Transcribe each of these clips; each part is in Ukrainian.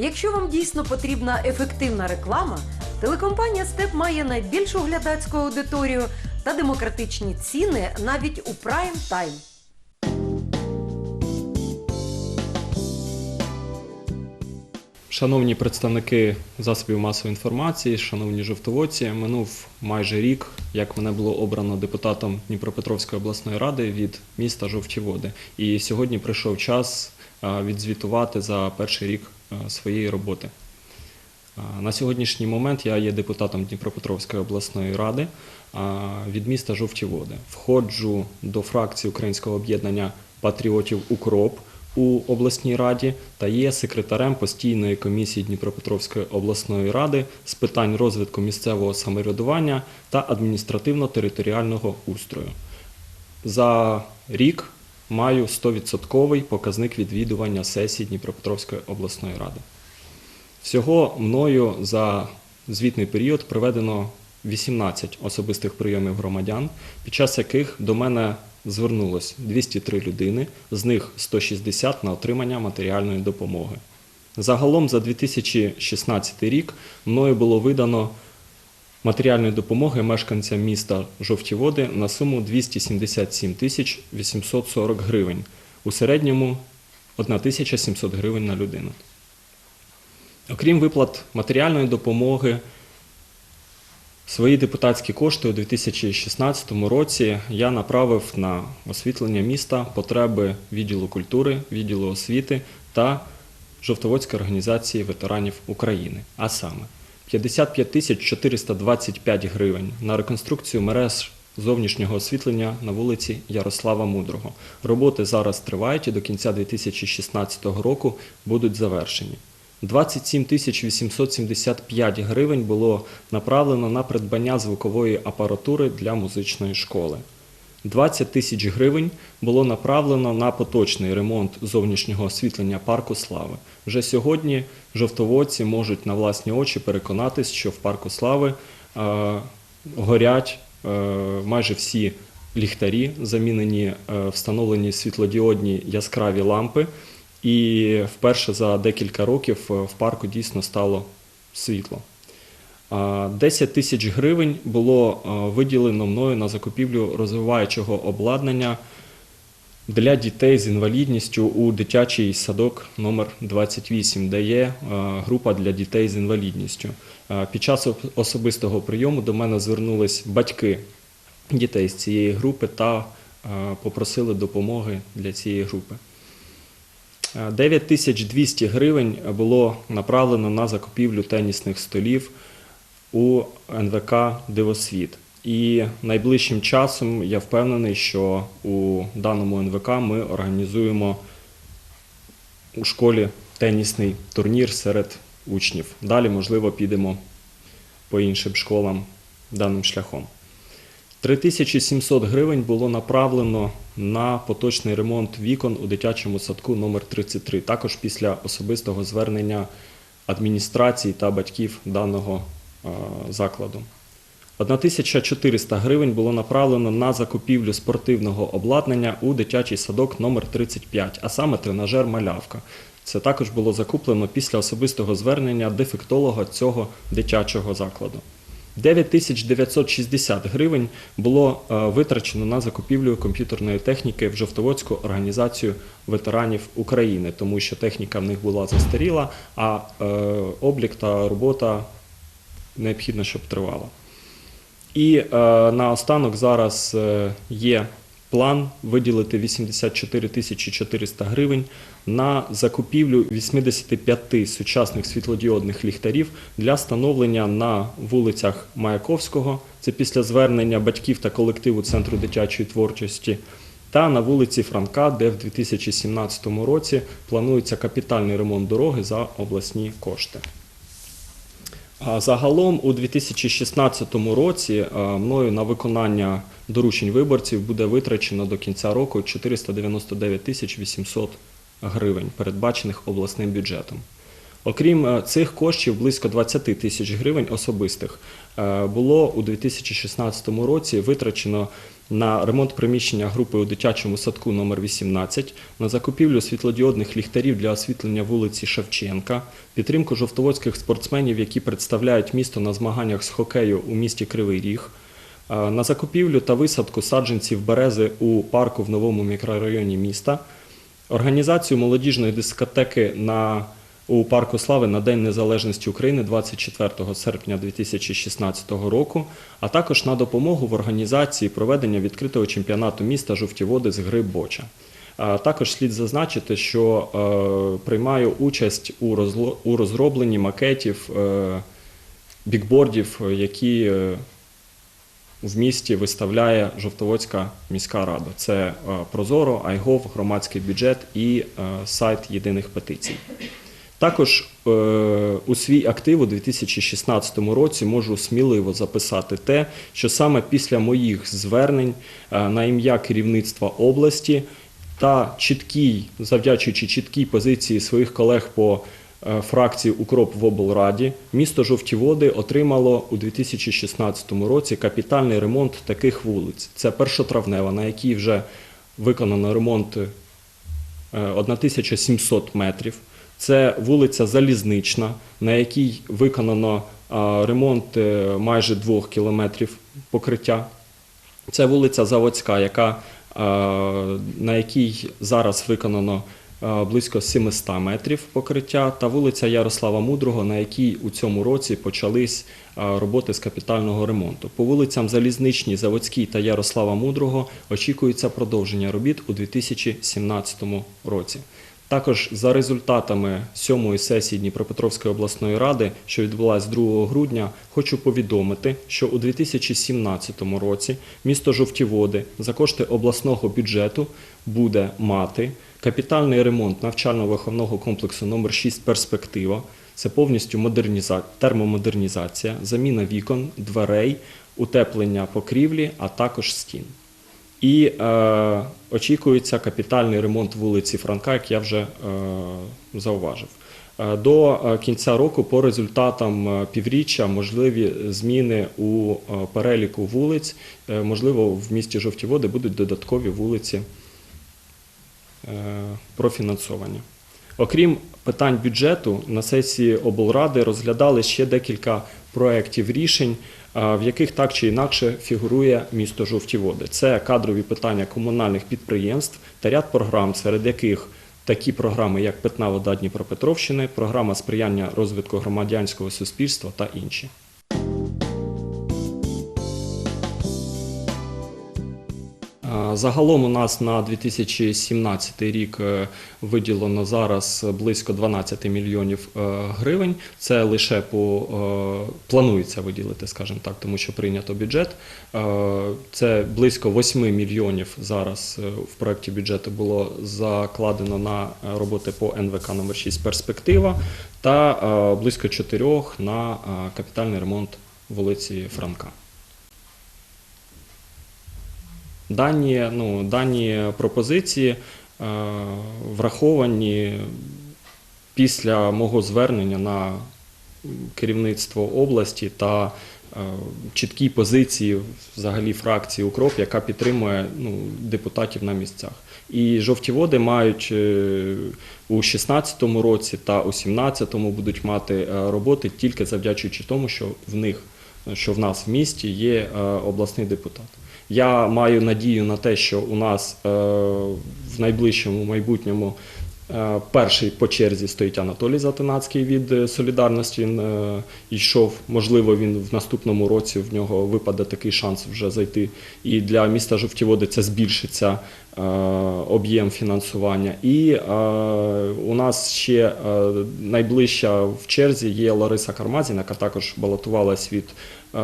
Якщо вам дійсно потрібна ефективна реклама, телекомпанія Степ має найбільшу глядацьку аудиторію та демократичні ціни навіть у прайм тайм. Шановні представники засобів масової інформації, шановні жовтоводці, минув майже рік, як мене було обрано депутатом Дніпропетровської обласної ради від міста Жовті Води. І сьогодні прийшов час відзвітувати за перший рік своєї роботи. На сьогоднішній момент я є депутатом Дніпропетровської обласної ради від міста Жовті Води. Входжу до фракції Українського об'єднання патріотів Укроп у обласній раді та є секретарем постійної комісії Дніпропетровської обласної ради з питань розвитку місцевого самоврядування та адміністративно-територіального устрою. За рік маю 100% показник відвідування сесії Дніпропетровської обласної ради. Всього мною за звітний період проведено 18 особистих прийомів громадян, під час яких до мене звернулось 203 людини, з них 160 на отримання матеріальної допомоги. Загалом за 2016 рік мною було видано матеріальної допомоги мешканцям міста Жовті Води на суму 277 тисяч 840 гривень. У середньому 1700 гривень на людину. Окрім виплат матеріальної допомоги, свої депутатські кошти у 2016 році я направив на освітлення міста потреби відділу культури, відділу освіти та Жовтоводської організації ветеранів України. А саме 55 тисяч 425 гривень на реконструкцію мереж зовнішнього освітлення на вулиці Ярослава Мудрого. Роботи зараз тривають і до кінця 2016 року будуть завершені. 27 тисяч 875 гривень було направлено на придбання звукової апаратури для музичної школи. 20 тисяч гривень було направлено на поточний ремонт зовнішнього освітлення парку Слави. Вже сьогодні жовтоводці можуть на власні очі переконатись, що в парку Слави е, горять е, майже всі ліхтарі, замінені е, встановлені світлодіодні яскраві лампи. І вперше за декілька років в парку дійсно стало світло. А, 10 тисяч гривень було виділено мною на закупівлю розвиваючого обладнання для дітей з інвалідністю у дитячий садок номер 28, де є група для дітей з інвалідністю. Під час особистого прийому до мене звернулись батьки дітей з цієї групи та попросили допомоги для цієї групи. 9200 гривень було направлено на закупівлю тенісних столів у НВК Дивосвіт. І найближчим часом я впевнений, що у даному НВК ми організуємо у школі тенісний турнір серед учнів. Далі, можливо, підемо по іншим школам даним шляхом. 3700 гривень було направлено на поточний ремонт вікон у дитячому садку номер 33 також після особистого звернення адміністрації та батьків даного закладу. 1400 гривень було направлено на закупівлю спортивного обладнання у дитячий садок номер 35, а саме тренажер Малявка. Це також було закуплено після особистого звернення дефектолога цього дитячого закладу. 9960 гривень було е, витрачено на закупівлю комп'ютерної техніки в Жовтоводську організацію ветеранів України, тому що техніка в них була застаріла, а е, облік та робота необхідно, щоб тривала. І е, наостанок зараз е, є план виділити 84 тисячі 400 гривень на закупівлю 85 сучасних світлодіодних ліхтарів для встановлення на вулицях Маяковського, це після звернення батьків та колективу Центру дитячої творчості, та на вулиці Франка, де в 2017 році планується капітальний ремонт дороги за обласні кошти. Загалом у 2016 році е, мною на виконання доручень виборців буде витрачено до кінця року 499 тисяч 800 гривень, передбачених обласним бюджетом. Окрім е, цих коштів, близько 20 тисяч гривень особистих е, було у 2016 році витрачено на ремонт приміщення групи у дитячому садку номер 18, на закупівлю світлодіодних ліхтарів для освітлення вулиці Шевченка, підтримку жовтоводських спортсменів, які представляють місто на змаганнях з хокею у місті Кривий Ріг, е, на закупівлю та висадку саджанців берези у парку в новому мікрорайоні міста, організацію молодіжної дискотеки на у парку слави на День Незалежності України 24 серпня 2016 року, а також на допомогу в організації проведення відкритого чемпіонату міста жовті води з гри Боча. Також слід зазначити, що е, приймаю участь у, розробленні макетів е, бікбордів, які е, в місті виставляє Жовтоводська міська рада. Це Прозоро, Айгов, громадський бюджет і сайт єдиних петицій. Також е, у свій актив у 2016 році можу сміливо записати те, що саме після моїх звернень е, на ім'я керівництва області та чіткій, завдячуючи чіткій позиції своїх колег по е, фракції Укроп в облраді, місто Жовті Води отримало у 2016 році капітальний ремонт таких вулиць. Це першотравнева, на якій вже виконано ремонт е, 1700 метрів. Це вулиця Залізнична, на якій виконано ремонт е, майже двох кілометрів покриття. Це вулиця Заводська, яка, на якій зараз виконано близько 700 метрів покриття, та вулиця Ярослава Мудрого, на якій у цьому році почались роботи з капітального ремонту. По вулицям Залізничній, Заводській та Ярослава Мудрого очікується продовження робіт у 2017 році. Також за результатами сьомої сесії Дніпропетровської обласної ради, що відбулася 2 грудня, хочу повідомити, що у 2017 році місто Жовтіводи за кошти обласного бюджету буде мати капітальний ремонт навчально-виховного комплексу номер 6 Перспектива. Це повністю модерніза... термомодернізація, заміна вікон, дверей, утеплення покрівлі, а також стін. І е, очікується капітальний ремонт вулиці Франка, як я вже е, зауважив. Е, До е, кінця року, по результатам е, півріччя, можливі зміни у переліку вулиць. Можливо, в місті Жовті Води будуть додаткові вулиці профінансовані. Окрім питань бюджету, на сесії облради розглядали ще декілька проєктів рішень, в яких так чи інакше фігурує місто Жовті Води. Це кадрові питання комунальних підприємств та ряд програм, серед яких такі програми, як Питна вода Дніпропетровщини, програма сприяння розвитку громадянського суспільства та інші. Загалом у нас на 2017 рік е, виділено зараз близько 12 мільйонів е, гривень. Це лише по е, планується виділити, скажімо так, тому що прийнято бюджет. Це близько 8 мільйонів зараз в проєкті бюджету було закладено на роботи по НВК номер 6 перспектива та близько 4 на капітальний ремонт вулиці Франка. Дані, ну, дані пропозиції е, враховані після мого звернення на керівництво області та е, чіткі позиції взагалі фракції Укроп, яка підтримує ну, депутатів на місцях. І жовті води мають е, у 2016 році та у 2017 будуть мати е, роботи тільки завдячуючи тому, що в них, що в нас в місті є е, обласний депутат. Я маю надію на те, що у нас е, в найближчому майбутньому перший по черзі стоїть Анатолій Затинацький від е, солідарності. Він е, йшов. Можливо, він в наступному році в нього випаде такий шанс вже зайти. І для міста Жовтіводи це збільшиться е, об'єм фінансування. І е, у нас ще е, найближча в черзі є Лариса Кармазіна, яка також балотувалась від е,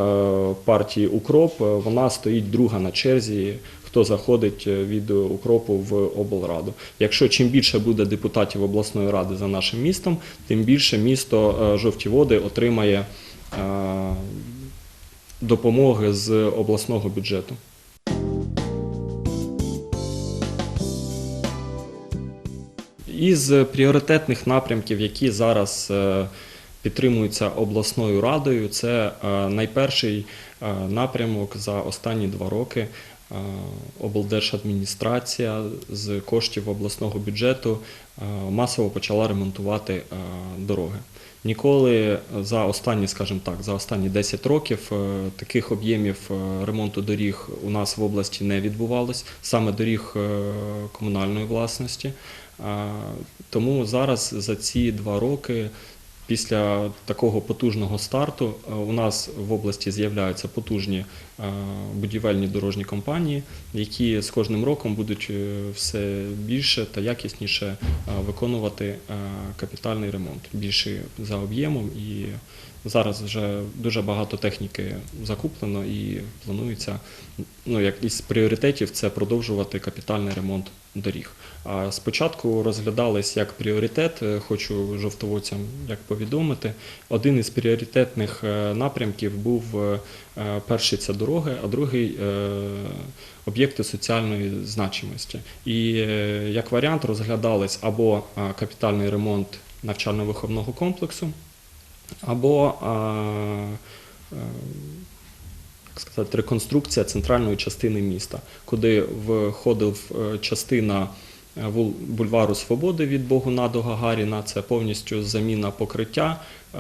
партії Укроп. Е, Вона стоїть друга на черзі. Хто заходить е, від укропу в облраду? Якщо чим більше буде депутатів обласної ради за нашим містом, тим більше місто е, жовті води отримає е, допомоги з обласного бюджету. Із пріоритетних напрямків, які зараз підтримуються обласною радою, це найперший напрямок за останні два роки. Е, Облдержадміністрація з коштів обласного бюджету е, масово почала ремонтувати е, дороги. Ніколи за останні, скажімо так, за останні 10 років е, таких об'ємів е, ремонту доріг у нас в області не відбувалось, саме доріг е, комунальної власності. Тому зараз за ці два роки, після такого потужного старту, е, у нас в області з'являються потужні будівельні дорожні компанії, які з кожним роком будуть е, все більше та якісніше е, виконувати е, капітальний ремонт, більше за об'ємом. І зараз вже дуже багато техніки закуплено і планується, ну як із пріоритетів, це продовжувати капітальний ремонт доріг. А спочатку розглядались як пріоритет, е, хочу жовтоводцям як повідомити. Один із пріоритетних е, напрямків був е, е, перший це дороги, а другий е, об'єкти соціальної значимості. І е, як варіант розглядались або е, капітальний ремонт навчально-виховного комплексу, або е, е, як сказати, реконструкція центральної частини міста, куди входив е, частина е, бульвару Свободи від Богуна до Гагаріна. Це повністю заміна покриття е,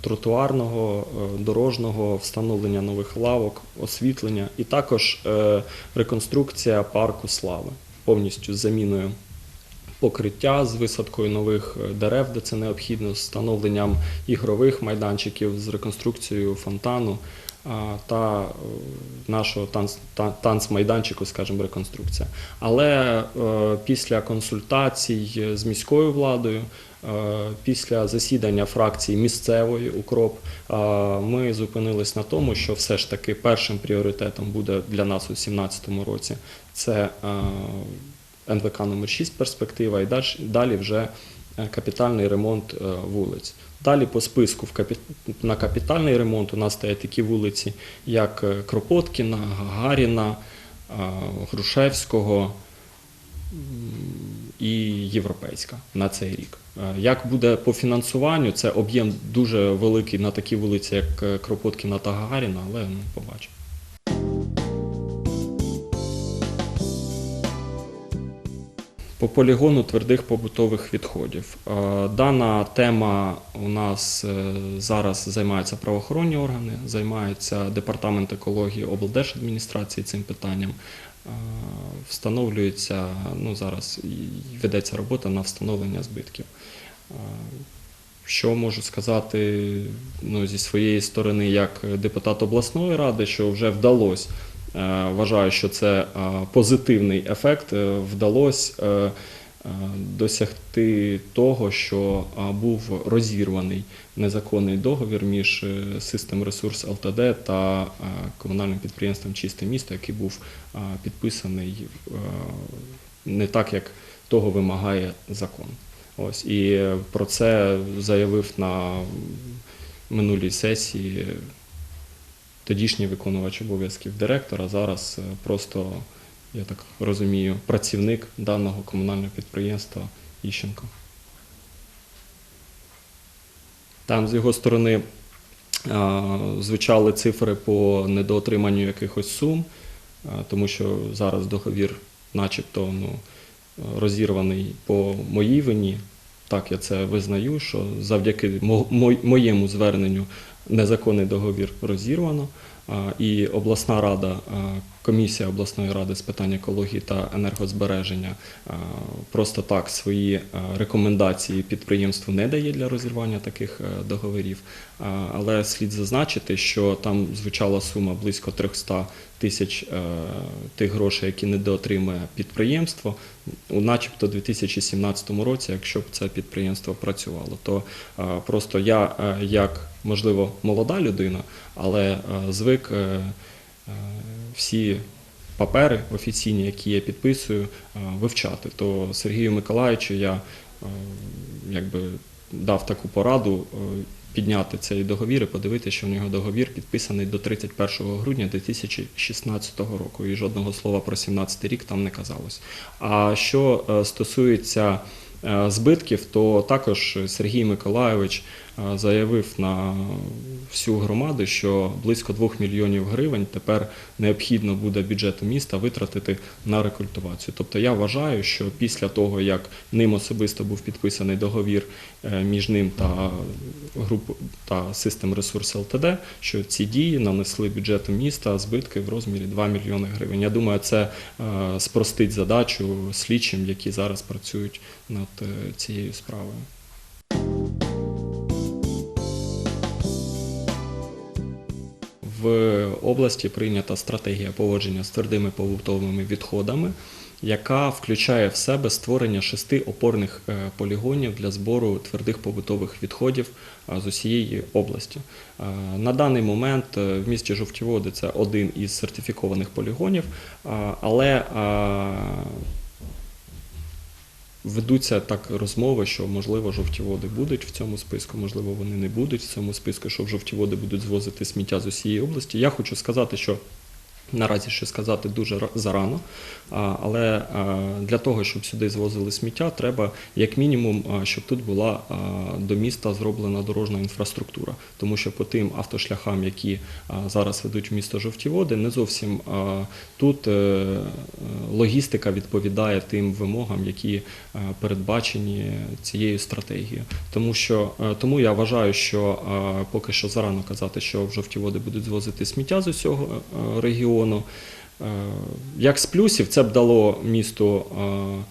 тротуарного, е, дорожнього, встановлення нових лавок, освітлення, і також е, реконструкція парку Слави повністю заміною покриття з висадкою нових е, дерев, де це необхідно, з встановленням ігрових майданчиків, з реконструкцією фонтану та е, нашого танц, та- танцмайданчику, скажімо, реконструкція. Але е, після консультацій з міською владою, е, після засідання фракції місцевої укроп, ми зупинились на тому, що все ж таки першим пріоритетом буде для нас у 2017 році це НВК номер 6 перспектива і далі, вже капітальний ремонт е, вулиць. Далі по списку на капітальний ремонт у нас стоять такі вулиці, як е, Кропоткіна, Гагаріна, е, Грушевського і Європейська на цей рік. Е, Як буде по фінансуванню, це об'єм дуже великий на такі вулиці, як е, Кропоткіна та Гагаріна, але ну, побачимо. По полігону твердих побутових відходів. Е, Дана тема у нас е, зараз займаються правоохоронні органи, займається департамент екології облдержадміністрації цим питанням. Е, Встановлюється, ну зараз ведеться робота на встановлення збитків. Що можу сказати ну, зі своєї сторони, як депутат обласної ради, що вже вдалося Вважаю, що це е, позитивний ефект. Е, Вдалося е, е, досягти того, що е, був розірваний незаконний договір між е, System Resource Ltd та е, комунальним підприємством Чисте місто, який був е, підписаний е, не так, як того вимагає закон. Ось і е, про це заявив на минулій сесії тодішній виконувач обов'язків директора, зараз е, просто, я так розумію, працівник даного комунального підприємства Іщенко. Там з його сторони звучали цифри по недоотриманню якихось сум, тому що зараз договір, начебто, ну, розірваний по моїй вині. Так, я це визнаю, що завдяки мо- мо- моєму зверненню незаконний договір розірвано. І обласна рада, комісія обласної ради з питань екології та енергозбереження просто так свої рекомендації підприємству не дає для розірвання таких е, договорів. Але слід зазначити, що там звучала сума близько 300 тисяч е, тих грошей, які недоотримує підприємство, у начебто 2017 році, якщо б це підприємство працювало, то е, просто я, е, як можливо, молода людина, але е, звик е, е, всі папери офіційні, які я підписую, е, вивчати. То Сергію Миколаївичу я е, якби дав таку пораду. е, Підняти цей договір і подивитися, що в нього договір підписаний до 31 грудня 2016 року. І жодного слова про 17 рік там не казалось. А що стосується збитків, то також Сергій Миколайович заявив на всю громаду, що близько 2 мільйонів гривень тепер необхідно буде бюджету міста витратити на рекультивацію. Тобто я вважаю, що після того, як ним особисто був підписаний договір е, між ним та групою та System Resource ЛТД, що ці дії нанесли бюджету міста збитки в розмірі 2 мільйони гривень. Я думаю, це е, спростить задачу слідчим, які зараз працюють над е, цією справою. В області прийнята стратегія поводження з твердими побутовими відходами, яка включає в себе створення шести опорних е, полігонів для збору твердих побутових відходів е, з усієї області. Е, На даний момент в місті Жовті Води це один із сертифікованих полігонів, але Ведуться так розмови, що можливо жовті води будуть в цьому списку, можливо, вони не будуть в цьому списку, що жовті води будуть звозити сміття з усієї області. Я хочу сказати, що наразі ще сказати дуже зарано, але для того, щоб сюди звозили сміття, треба як мінімум, щоб тут була до міста зроблена дорожня інфраструктура, тому що по тим автошляхам, які зараз ведуть в місто жовті води, не зовсім тут е, е, логістика відповідає тим вимогам, які е, передбачені цією стратегією. Тому що е, тому я вважаю, що е, поки що зарано казати, що в жовті води будуть звозити сміття з усього е, регіону. Е, Як з плюсів, це б дало місту. е,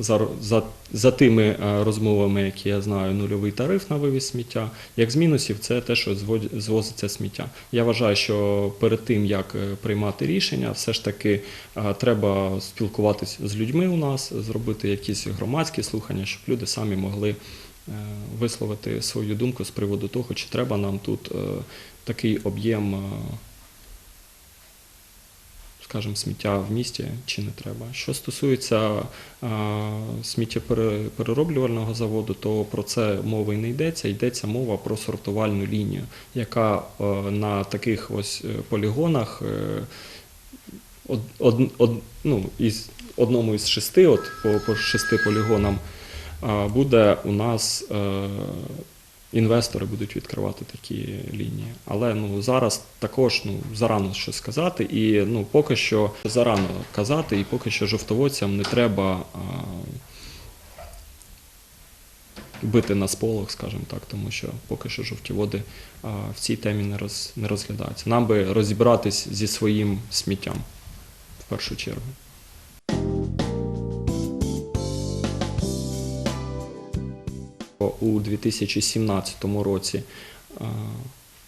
За, за, за тими е, розмовами, які я знаю, нульовий тариф на вивіз сміття. Як з мінусів, це те, що звозиться сміття. Я вважаю, що перед тим як приймати рішення, все ж таки треба спілкуватися з людьми у нас, зробити якісь громадські слухання, щоб люди самі могли висловити свою думку з приводу того, чи треба нам тут такий об'єм. Скажімо, сміття в місті чи не треба. Що стосується сміттєперероблювального заводу, то про це мови не йдеться. Йдеться мова про сортувальну лінію, яка е, на таких ось е, полігонах е, од, од, од, ну, із одному із шести, от по, по шести полігонам, буде у нас. Інвестори будуть відкривати такі лінії. Але ну зараз також ну зарано щось сказати, і ну поки що зарано казати, і поки що жовтоводцям не треба а, бити на сполох, скажімо так, тому що поки що жовті води в цій темі не роз не розглядаються. Нам би розібратись зі своїм сміттям в першу чергу. У 2017 році е,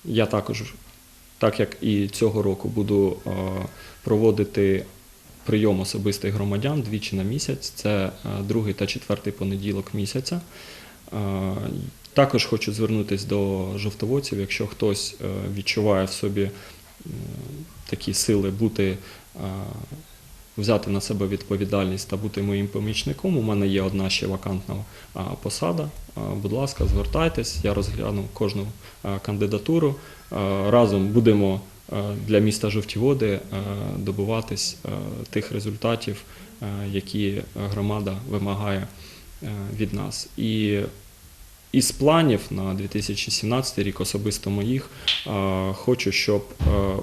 я також, так як і цього року, буду е, проводити прийом особистих громадян двічі на місяць. Це е, другий та четвертий понеділок місяця. Також хочу звернутися до жовтоводців, якщо хтось відчуває в собі такі сили бути взяти на себе відповідальність та бути моїм помічником. У мене є одна ще вакантна посада. Будь ласка, звертайтесь, я розгляну кожну кандидатуру. Разом будемо для міста Жовті Води а, добиватись тих результатів, які громада вимагає від нас. І із планів на 2017 рік, особисто моїх, хочу, щоб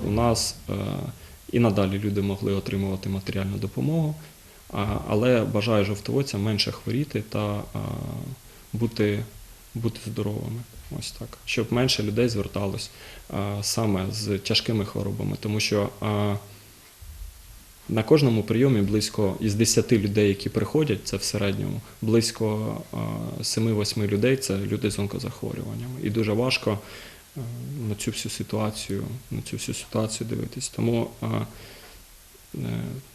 у нас і надалі люди могли отримувати матеріальну допомогу, але бажаю жовтоводцям менше хворіти та бути, бути здоровими. Ось так, щоб менше людей зверталось саме з тяжкими хворобами, тому що на кожному прийомі близько із 10 людей, які приходять, це в середньому, близько а, 7-8 людей це люди з онкозахворюваннями. І дуже важко на цю всю ситуацію, на цю всю ситуацію дивитись. Тому е,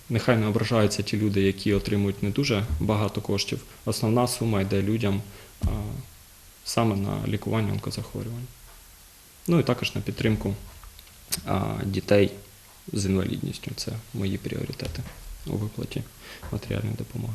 нехай не ображаються ті люди, які отримують не дуже багато коштів. Основна сума йде людям саме на лікування онкозахворювань. Ну і також на підтримку дітей з інвалідністю. Це мої пріоритети у виплаті матеріальної допомоги.